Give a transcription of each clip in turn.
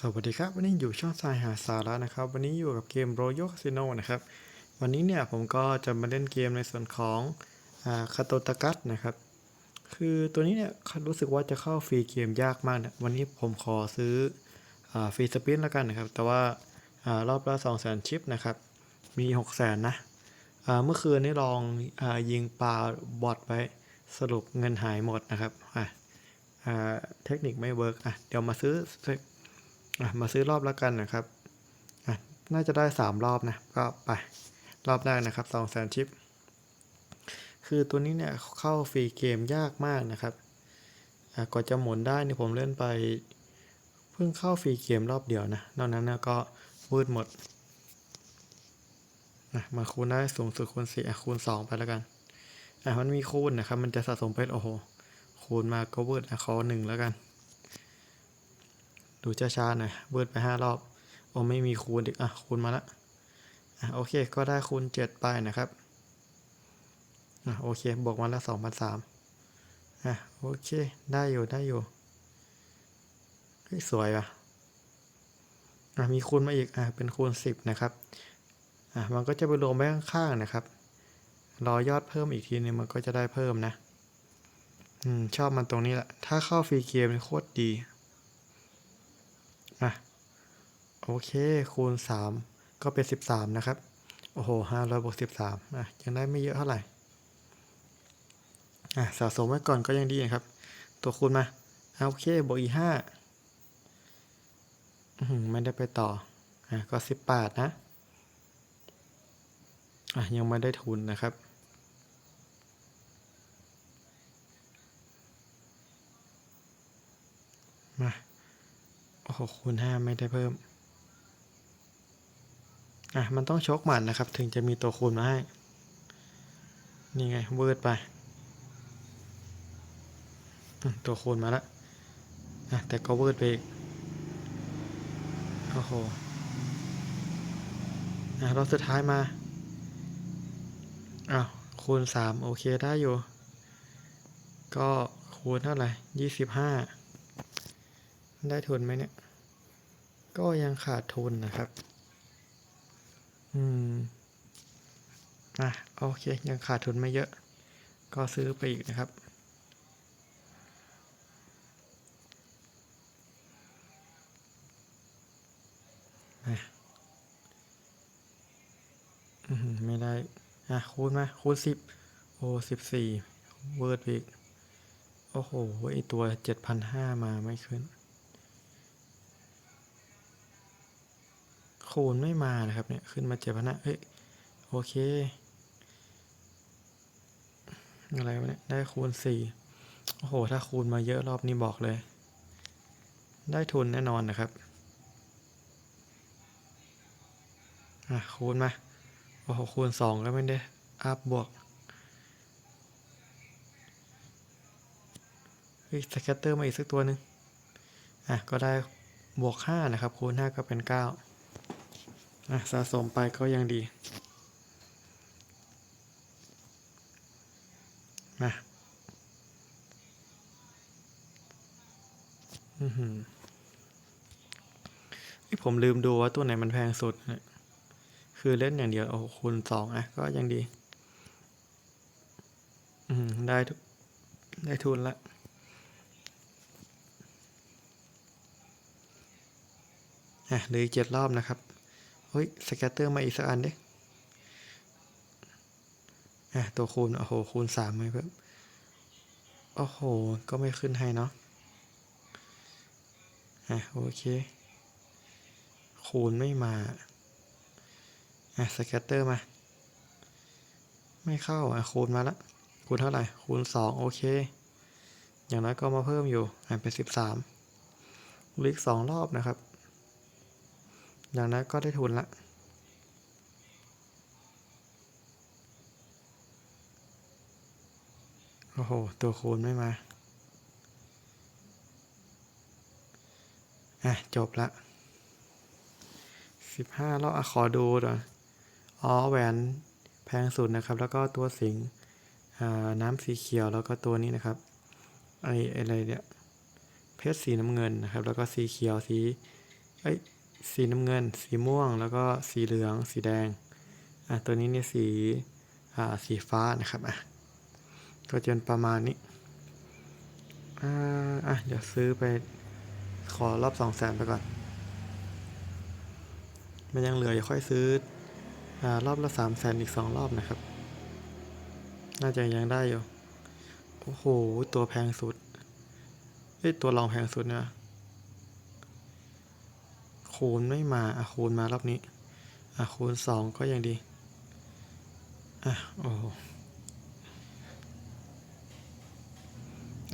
สวัสดีครับ วันนี้อยู่ช่องสายหาสาระนะครับ วันนี้อยู่กับเกม Royal Casino นะครับ วันนี้เนี่ยผมก็จะมาเล่นเกมในส่วนของคาโตตากัสนะครับ คือตัวนี้เนี่ยรู้สึกว่าจะเข้าฟรีเกมยากมากนะวันนี้ผมขอซื้ออฟรีสปินแล้วกันนะครับ แต่ว่าอารอบละ2 0 0 0 0 0 ชิปนะครับ มี6 0 0 0 0นะเมื่อคืนนี้ลองอยิงปลาบอทไว้สรุปเงินหายหมดนะครับเทคนิคไม่เวิร์กอะเดี๋ยวมาซื้อ มาซื้อรอบแล้วกันนะครับน่าจะได้สามรอบนะ ก็ไป รอบแรกนะครับสองแสนชิป คือตัวนี้เนี่ยเข้าฟรีเกมยากมากนะครับกว่าจะหมุนได้นี่ผมเล่นไป เพิ่งเข้าฟรีเกมรอบเดียวนะ นอกนั้นนะก็วืดหมดอะมาคูณได้สูงสุดคูณสี่คูณสองไปแล้วกันอะมันมีคูณนะครับ มันจะสะสมเป็นโอ้โห คูณมาก็วืดอะขอหนึ่งแล้วกัน ดูช้าๆหน่อยเบิดไปห้ารอบ โอ้ไม่มีคูณอีก อะ คูณมาละอะโอเค ก็ได้คูณเจ็ดไปนะครับ อะโอเค บวกมาละสองพันสามอะโอเค ได้อยู่ได้อยู่เฮ้ยสวยว่ะอะมีคูณมาอีก อะเป็นคูณสิบนะครับ อะมันก็จะไปรวมไว้ข้างๆนะครับ รอยอดเพิ่มอีกทีนึงมันก็จะได้เพิ่มนะ อืมชอบมันตรงนี้แหละ ถ้าเข้าฟรีเกมโคตรดี อะ โอเค คูณ 3 ก็เป็น 13 นะครับ โอ้โห500บวก13อะยังได้ไม่เยอะเท่าไหร่อะสะสมไว้ก่อนก็ยังดีนะครับ ตัวคูณมาโอเค บวกอีก5อื้อหือไม่ได้ไปต่อ อะ ก็18นะ อะ ยังไม่ได้ทุนนะครับมาโอ้โหคูณห้าไม่ได้เพิ่ม อะมันต้องชกหมัดนะครับ ถึงจะมีตัวคูณมาให้ นี่ไงเวิร์ดไป ตัวคูณมาแล้วอะแต่ก็เวิร์ดไปอีก โอ้โหอะรอบสุดท้ายมาอ้าวคูณสามโอเคได้อยู่ ก็คูณเท่าไหร่ยี่สิบห้าได้ทุนไหมเนี่ย ก็ยังขาดทุนนะครับ อืมอะโอเค ยังขาดทุนไม่เยอะ ก็ซื้อไปอีกนะครับอ่ไม่ได้ อะ คูณมา คูณสิบโอ้สิบสี่เวิร์ดไปอีก โอ้โหไอตัวเจ็ดพันห้ามาไม่ขึ้น คนไม่มานะครับเนี่ยขึ้นมาเจ็ดพันะเฮ้ยโอเค อะไรวะเนี่ยได้คูณสี่โอ้โห ถ้าคูณมาเยอะรอบนี้บอกเลย ได้ทุนแน่นอนนะครับ อะ คูณมา โอ้โห คูณสองก็ไม่ได้อัพบวกอีกสแคตเตอร์มาอีกสักตัวหนึ่งอะ ก็ได้บวก 5 นะครับ คูณ 5 ก็เป็น 9 นะสะสมไปก็ยังดีนะอืมหือผมลืมดูว่าตัวไหนมันแพงสุด คือเล่นอย่างเดียว โอ้คูณสองอะ ก็ยังดี อืม ได้ทุกได้ทุนละอะเลยเจ็ดรอบนะครับ เฮ้ยสแกตเตอร์มาอีกสักอันดิอะตัวคูณโอ้โหคูณสามไม่เพิ่มโอ้โห ก็ไม่ขึ้นให้เนาะอะโอเค คูณไม่มาอะสแกตเตอร์มา ไม่เข้าอะคูณมาละคูณเท่าไหร่ คูณสองโอเค อย่างน้อยก็มาเพิ่มอยู่อะเป็นสิบสามลิกสองรอบนะครับ อย่างนั้นก็ได้ทุนละโอ้โห ตัวคูณไม่มา อะ จบละสิบห้ารอบอะขอดูหน่อยอ๋อแหวนแพงสุดนะครับ แล้วก็ตัวสิงน้ำสีเขียวแล้วก็ตัวนี้นะครับไออะไรเนี่ยเพชรสีน้ำเงินนะครับ แล้วก็สีเขียวสี เอ้ย สีน้ำเงิน สีม่วง แล้วก็สีเหลือง สีแดง อะ ตัวนี้เนี่ยสี อ่า สีฟ้านะครับ อะ ก็จะเป็นประมาณนี้ อ่า อะ เดี๋ยวซื้อไป ขอรอบสองแสนไปก่อน มันยังเหลือเดี๋ยวค่อยซื้อ อ่า รอบละสามแสนอีกสองรอบนะครับ น่าจะยังได้อยู่ โอ้โห ตัวแพงสุด เอ้ย ตัวรองแพงสุดนะ คูณไม่มาอะคูณมารอบนี้อะคูณสองก็ยังดีอะโอ้โห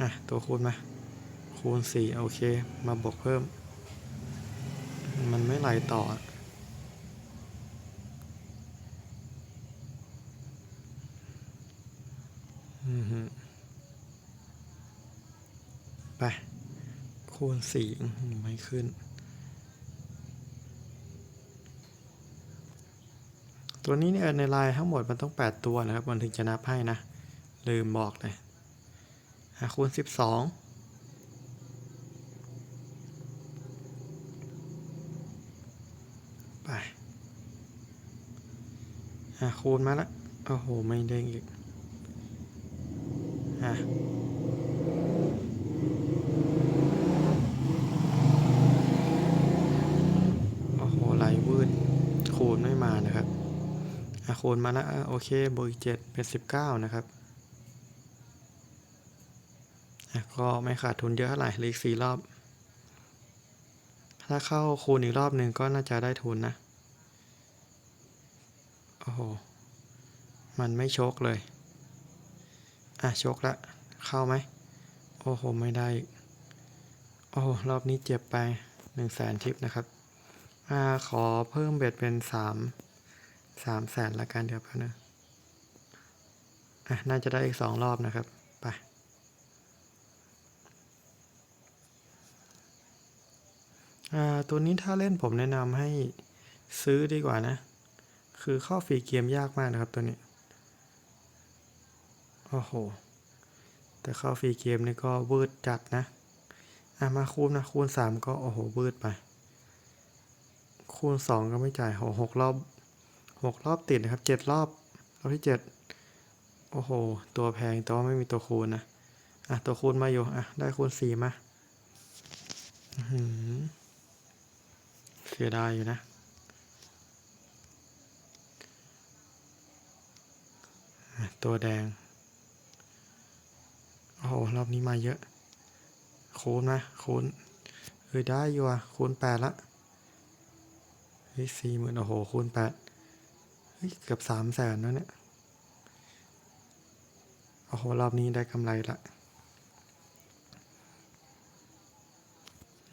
อะตัวคูณมา คูณสี่โอเค มาบวกเพิ่ม มันไม่ไหลต่ออือหือไปคูณสี่หือไม่ขึ้น ตัวนี้เนี่ยในลน์ทั้งหมดมันต้อง 8 ตัวนะครับ มันถึงจะนับให้นะ ลืมบอกเลยคูณ 12 ไปอะคูณมาแล้วโอ้โห ไม่เด้งอีกอะโอ้โหไหลวืดคูณไม่มานะครับ อะ คูณมาแล้วโอเคบวกอีกเจ็ดเป็นสิบเก้านะครับก็ไม่ขาดทุนเยอะเท่าไหร่เหลือสี่รอบ ถ้าเข้าคูณอีกรอบหนึ่งก็น่าจะได้ทุนนะ โอ้โห มันไม่ชกเลย อะชกละ เข้าไหม โอ้โห ไม่ได้ โอ้โห รอบนี้เจ็บไปหนึ่งแสนทิปนะครับ อ่า ขอเพิ่มเบ็ดเป็นสาม สามแสนละกันเดี๋ยวแป๊บนึงอะน่าจะได้อีกสองรอบนะครับ ไป อ่า ตัวนี้ถ้าเล่นผมแนะนำให้ซื้อดีกว่านะ คือเข้าฟรีเกมยากมากนะครับตัวนี้ โอ้โห แต่เข้าฟรีเกมนี่ก็วืดจัดนะ อะ มาคูณนะ คูณสามก็ โอ้โหวืดไป คูณสองก็ไม่จ่ายหกรอบ หกรอบติดนะครับเจ็ดรอบ รอบที่เจ็ดโอ้โห ตัวแพงแต่ว่าไม่มีตัวคูณนะ อะ ตัวคูณมาอยู่ อะ ได้คูณสี่มาหือเสียดายอยู่นะอะตัวแดง โอ้โห รอบนี้มาเยอะ คูณนะคูณเฮ้ยได้อยู่อะคูณแปดละเฮ้ยสี่หมื่นโอ้โห คูณแปด เกือบสามแสนแล้วเนี่ย โอ้โห รอบนี้ได้กำไรละ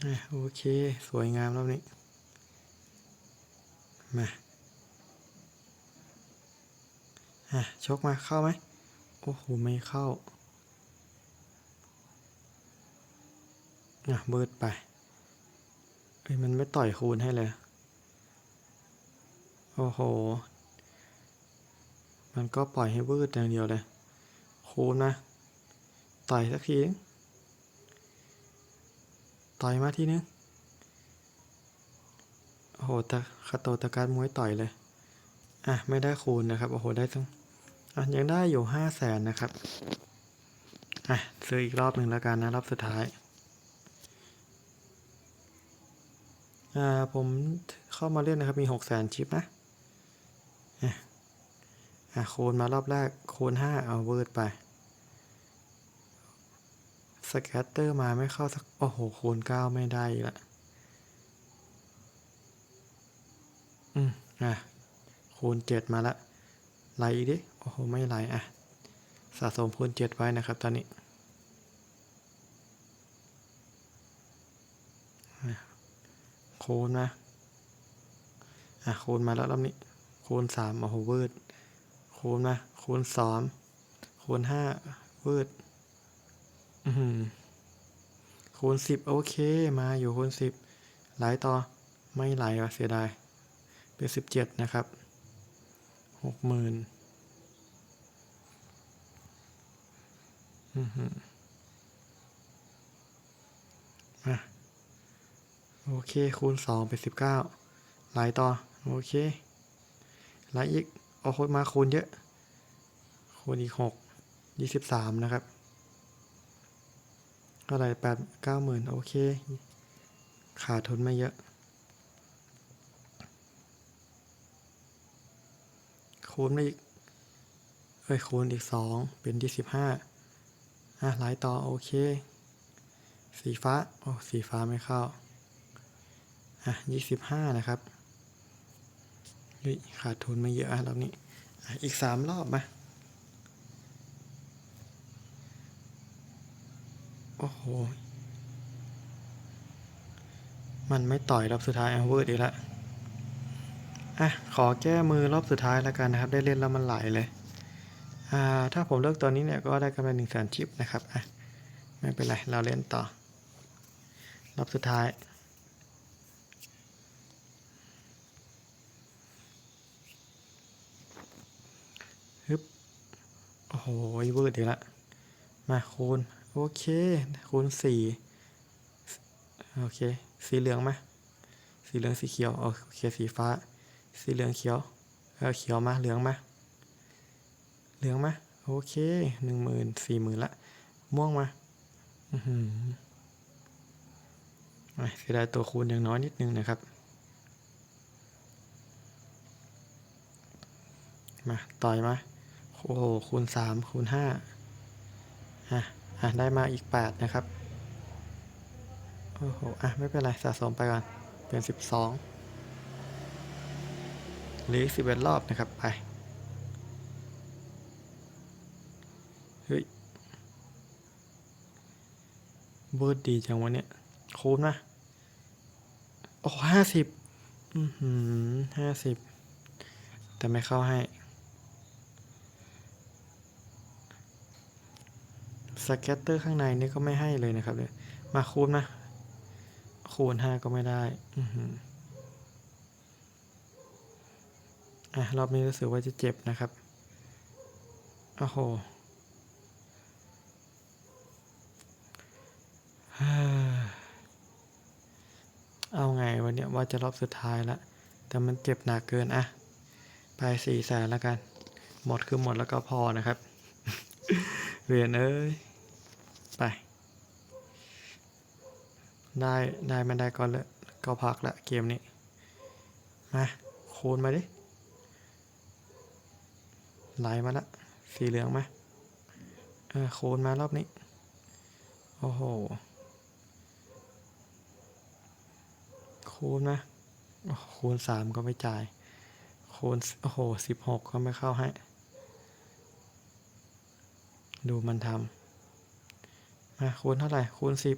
อะโอเค สวยงามรอบนี้ มาอะชกมาเข้าไหม โอ้โห ไม่เข้าอะเบิดไปเอ้ยมันไม่ต่อยคูณให้เลย โอ้โห มันก็ปล่อยให้วืดอย่างเดียวเลย คูณนะต่อยสักทีนึงต่อยมาทีนึงโอ้โหตะคาโตตะการมวยต่อยเลย อะ ไม่ได้คูณนะครับ โอ้โห ได้ตั้งอะยังได้อยู่ห้าแสนนะครับ อะ ซื้ออีกรอบหนึ่งแล้วกันนะ รอบสุดท้ายอ่าผมเข้ามาเล่นนะครับ มีหกแสนชิปนะ อะคูณมารอบแรกคูณห้าเอาเวิร์ดไปสแกตเตอร์มาไม่เข้าสัก โอ้โหคูณเก้าไม่ได้ละอืมอะคูณเจ็ดมาละไหลดิ โอ้โห ไม่ไหลอะ สะสมคูณเจ็ดไว้นะครับตอนนี้คูณนะ อะคูณมาแล้วรอบนี้คูณสามโอ้โหวืด คูณนะคูณสองคูณห้าวืดคูณสิบโอเค มาอยู่คูณสิบไหลต่อ ไม่ไหลว่ะเสียดาย เป็นสิบเจ็ดนะครับหกหมื่นอือหือมาโอเค คูณสองเป็นสิบเก้าหลายต่อ โอเคหลายอีก โอ้โหมาคูณเยอะ คูณอีกหกยี่สิบสามนะครับเท่าไรแปดเก้าหมื่นโอเค ขาดทุนไม่เยอะ คูณไม่อีกเอ้ยคูณอีกสองเป็นยี่สิบห้าอะหลายต่อโอเค สีฟ้า โอ้ สีฟ้าไม่เข้า อะยี่สิบห้านะครับ เฮ้ยขาดทุนม่เยอะรอบนี้อะอีกสามรอบมาโอ้โห มันไม่ต่อยรอบสุดท้ายเอาเวิร์ดอีกแล้วอะ ขอแก้มือรอบสุดท้ายแล้วกันนะครับ ได้เล่นแล้วมันไหลเลย อ่า ถ้าผมเลิกตอนนี้เนี่ยก็ได้กำไรหนึ่งแสนชิปนะครับ อะ ไม่เป็นไร เราเล่นต่อ รอบสุดท้าย ฮึบโอ้โหเวิร์ดอีกแล้วมาคูณ โอเค คูณสี่โอเค สีเหลืองมา สีเหลืองสีเขียว โอเค สีฟ้า สีเหลืองเขียว เออเขียวมา เหลืองมา เหลืองมา โอเคหนึ่งหมื่นสี่หมื่นละ ม่วงมา อือหือเสียดายตัวคูณอย่างน้อยนิดนึงนะครับ มา ต่อยมา โอ้โหคูณสามคูณห้าอะอะได้มาอีกแปดนะครับ โอ้โห อะ ไม่เป็นไรสะสมไปก่อน เป็นสิบสองหรือสิบเอ็ดรอบนะครับ ไป เฮ้ยเบิร์ดดีจังวะเนี่ยคูณนะโอ้ห้าสิบอือหือห้าสิบแต่ไม่เข้าให้ สแกตเตอร์ข้างในนี่ก็ไม่ให้เลยนะครับเลยมาคูณนะคูณห้าก็ไม่ได้อะรอบนี้รู้สึกว่าจะเจ็บนะครับโอ้โหเอาไงวันนี้ว่าจะรอบสุดท้ายละ แต่มันเจ็บหนักเกินอะไปสี่แสนแล้วกัน หมดคือหมดแล้วก็พอนะครับ เวียนเอ้ย ไป ได้ได้ไม่ได้ก็เลยก็พักละเกมนี้มาคูณมาดิไหลมาละสีเหลืองมาเออคูณมารอบนี้ โอ้โหคูณนะคูณสามก็ไม่จ่าย คูณโอ้โหสิบหกก็ไม่เข้าให้ ดูมันทำมาคูณเท่าไหร่ คูณสิบ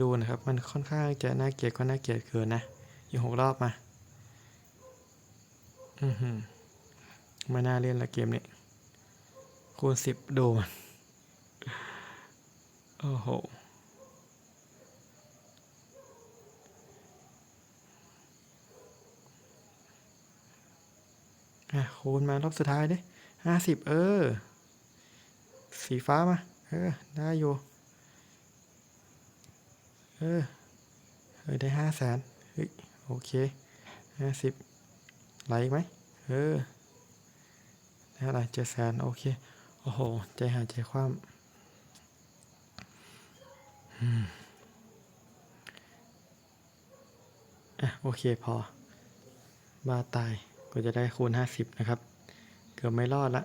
ดูนะครับ มันค่อนข้างจะน่าเกลียดก็น่าเกลียดเกินนะ อีกหกรอบมา อือหือไม่น่าเล่นละเกมนี้ คูณสิบดูมันโอ้โหอะคูณมารอบสุดท้ายดิห้าสิบเออ สีฟ้ามา เออ ได้อยู่ เออเออได้ห้าแสนเฮ้ยโอเคห้าสิบไหลอีกไหมเออได้เท่าไรเจ็ดแสนโอเค โอ้โห ใจหายใจคว่ำอืมอะ โอเคพอบ้าตายก็จะได้คูณ 50 นะครับ เกือบไม่รอดละ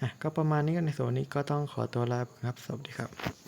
อะ ก็ประมาณนี้กันในส่วนนี้ก็ต้องขอตัวลาไปครับ สวัสดีครับ